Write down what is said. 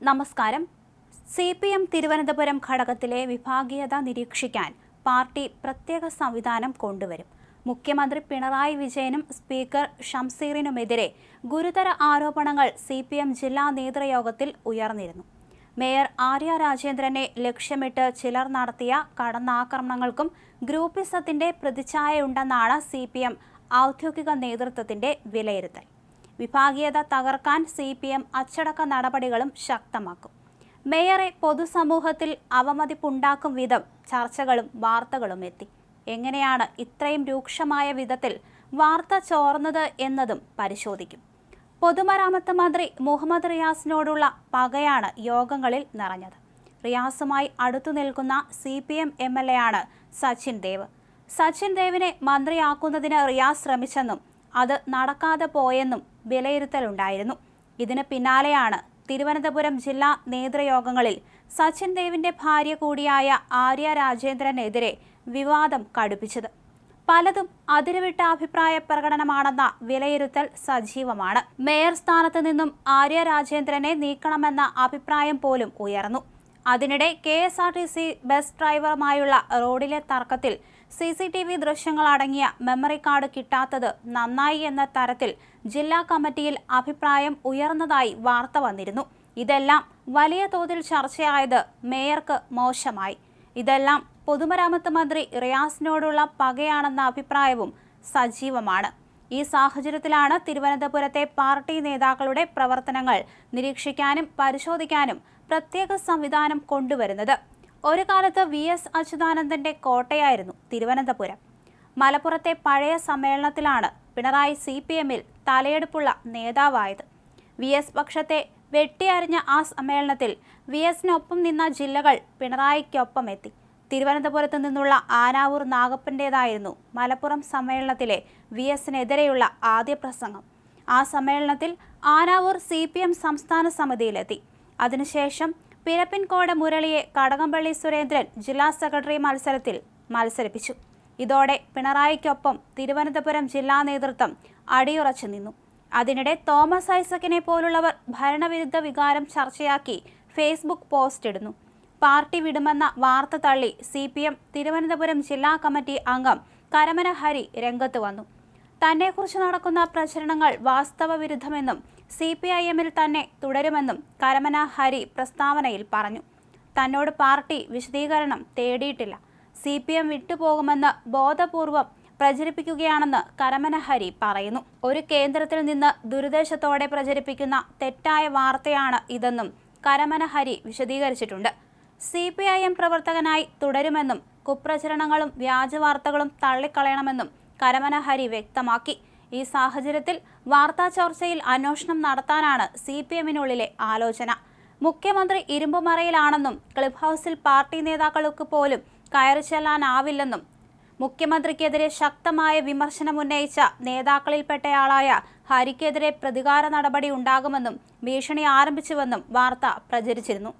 നമസ്കാരം. C P M Thiruvananthapuram ഘടകത്തിലെ വിഭാഗീയത നിരീക്ഷിക്കാൻ പാർട്ടി പ്രത്യേക സംവിധാനം കൊണ്ടുവരും. മുഖ്യമന്ത്രി പിണറായി വിജയനും സ്പീക്കർ ഷംസീറിനുമെതിരെ ഗുരുതര ആരോപണങ്ങൾ സി പി എം ജില്ലാ നേതൃയോഗത്തിൽ ഉയർന്നിരുന്നു. മേയർ ആര്യ രാജേന്ദ്രനെ ലക്ഷ്യമിട്ട് ചിലർ നടത്തിയ കടന്നാക്രമണങ്ങൾക്കും ഗ്രൂപ്പിസത്തിന്റെ പ്രതിച്ഛായയുണ്ടെന്നാണ് സി പി എം ഔദ്യോഗിക നേതൃത്വത്തിന്റെ വിലയിരുത്തൽ. വിഭാഗീയത തകർക്കാൻ സി പി എം അച്ചടക്ക നടപടികളും ശക്തമാക്കും. മേയറെ പൊതുസമൂഹത്തിൽ അവമതിപ്പുണ്ടാക്കും വിധം ചർച്ചകളും വാർത്തകളും എത്തി. എങ്ങനെയാണ് ഇത്രയും രൂക്ഷമായ വിധത്തിൽ വാർത്ത ചോർന്നത് എന്നതും പരിശോധിക്കും. പൊതുമരാമത്ത് മന്ത്രി മുഹമ്മദ് റിയാസിനോടുള്ള പകയാണ് യോഗങ്ങളിൽ നിറഞ്ഞത്. റിയാസുമായി അടുത്തു നിൽക്കുന്ന C P M M L A ആണ് സച്ചിൻ ദേവ്. സച്ചിൻ ദേവിനെ മന്ത്രിയാക്കുന്നതിന് റിയാസ് ശ്രമിച്ചെന്നും അത് നടക്കാതെ പോയെന്നും വിലയിരുത്തലുണ്ടായിരുന്നു. ഇതിന് പിന്നാലെയാണ് തിരുവനന്തപുരം ജില്ലാ നേതൃയോഗങ്ങളിൽ സച്ചിൻ ദേവിന്റെ ഭാര്യ കൂടിയായ ആര്യ രാജേന്ദ്രനെതിരെ വിവാദം കടുപ്പിച്ചത്. പലതും അതിരുവിട്ട അഭിപ്രായ പ്രകടനമാണെന്ന വിലയിരുത്തൽ സജീവമാണ്. മേയർ സ്ഥാനത്ത് നിന്നും ആര്യ രാജേന്ദ്രനെ നീക്കണമെന്ന അഭിപ്രായം പോലും ഉയർന്നു. അതിനിടെ K S R T C bus ഡ്രൈവറുമായുള്ള റോഡിലെ തർക്കത്തിൽ സി സി ടി വി ദൃശ്യങ്ങളടങ്ങിയ മെമ്മറി കാർഡ് കിട്ടാത്തത് നന്നായി എന്ന തരത്തിൽ ജില്ലാ കമ്മിറ്റിയിൽ അഭിപ്രായം ഉയർന്നതായി വാർത്ത വന്നിരുന്നു. ഇതെല്ലാം വലിയ തോതിൽ ചർച്ചയായത് മേയർക്ക് മോശമായി. ഇതെല്ലാം പൊതുമരാമത്ത് മന്ത്രി റിയാസിനോടുള്ള പകയാണെന്ന അഭിപ്രായവും സജീവമാണ്. ഈ സാഹചര്യത്തിലാണ് തിരുവനന്തപുരത്തെ പാർട്ടി നേതാക്കളുടെ പ്രവർത്തനങ്ങൾ നിരീക്ഷിക്കാനും പരിശോധിക്കാനും പ്രത്യേക സംവിധാനം കൊണ്ടുവരുന്നത്. ഒരു കാലത്ത് വി എസ് അച്യുതാനന്ദന്റെ കോട്ടയായിരുന്നു തിരുവനന്തപുരം. മലപ്പുറത്തെ പഴയ സമ്മേളനത്തിലാണ് പിണറായി സി പി എമ്മിൽ തലയെടുപ്പുള്ള നേതാവായത്. വി എസ് പക്ഷത്തെ വെട്ടിയറിഞ്ഞ ആ സമ്മേളനത്തിൽ വി എസിനൊപ്പം നിന്ന ജില്ലകൾ പിണറായിക്കൊപ്പം എത്തി. തിരുവനന്തപുരത്ത് നിന്നുള്ള ആനാവൂർ നാഗപ്പന്റേതായിരുന്നു മലപ്പുറം സമ്മേളനത്തിലെ വി എസിനെതിരെയുള്ള ആദ്യ പ്രസംഗം. ആ സമ്മേളനത്തിൽ ആനാവൂർ സി പി എം സംസ്ഥാന സമിതിയിലെത്തി. അതിനുശേഷം പിരപ്പിൻകോട് മുരളിയെ കടകംപള്ളി സുരേന്ദ്രൻ ജില്ലാ സെക്രട്ടറി മത്സരത്തിൽ മത്സരിപ്പിച്ചു. ഇതോടെ പിണറായിക്കൊപ്പം തിരുവനന്തപുരം ജില്ലാ നേതൃത്വം അടിയുറച്ചു നിന്നു. അതിനിടെ തോമസ് ഐസക്കിനെ പോലുള്ളവർ ഭരണവിരുദ്ധ വികാരം ചർച്ചയാക്കി ഫേസ്ബുക്ക് പോസ്റ്റ് ഇടുന്നു. പാർട്ടി വിടുമെന്ന വാർത്ത തള്ളി സി പി എം തിരുവനന്തപുരം ജില്ലാ കമ്മിറ്റി അംഗം കരമന ഹരി രംഗത്ത് വന്നു. തന്നെക്കുറിച്ച് നടക്കുന്ന പ്രചരണങ്ങൾ വാസ്തവ വിരുദ്ധമെന്നും സി പി ഐ എമ്മിൽ തന്നെ തുടരുമെന്നും കരമന ഹരി പ്രസ്താവനയിൽ പറഞ്ഞു. തന്നോട് പാർട്ടി വിശദീകരണം തേടിയിട്ടില്ല. സി പി എം വിട്ടുപോകുമെന്ന് ബോധപൂർവം പ്രചരിപ്പിക്കുകയാണെന്ന് കരമന ഹരി പറയുന്നു. ഒരു കേന്ദ്രത്തിൽ നിന്ന് ദുരുദ്ദേശത്തോടെ പ്രചരിപ്പിക്കുന്ന തെറ്റായ വാർത്തയാണ് ഇതെന്നും കരമന ഹരി വിശദീകരിച്ചിട്ടുണ്ട്. സി പി ഐ എം പ്രവർത്തകനായി തുടരുമെന്നും കുപ്രചരണങ്ങളും വ്യാജവാർത്തകളും തള്ളിക്കളയണമെന്നും കരമന ഹരി വ്യക്തമാക്കി. ഈ സാഹചര്യത്തിൽ വാർത്താ ചർച്ചയിൽ അന്വേഷണം നടത്താനാണ് സി പി എമ്മിനുള്ളിലെ ആലോചന. മുഖ്യമന്ത്രി ഇരുമ്പുമറയിലാണെന്നും ക്ലിബ് ഹൗസിൽ പാർട്ടി നേതാക്കൾക്ക് പോലും കയറി ചെല്ലാനാവില്ലെന്നും മുഖ്യമന്ത്രിക്കെതിരെ ശക്തമായ വിമർശനം ഉന്നയിച്ച നേതാക്കളിൽപ്പെട്ടയാളായ ഹരിക്കെതിരെ പ്രതികാര നടപടി ഉണ്ടാകുമെന്നും ഭീഷണി ആരംഭിച്ചുവെന്നും വാർത്ത പ്രചരിച്ചിരുന്നു.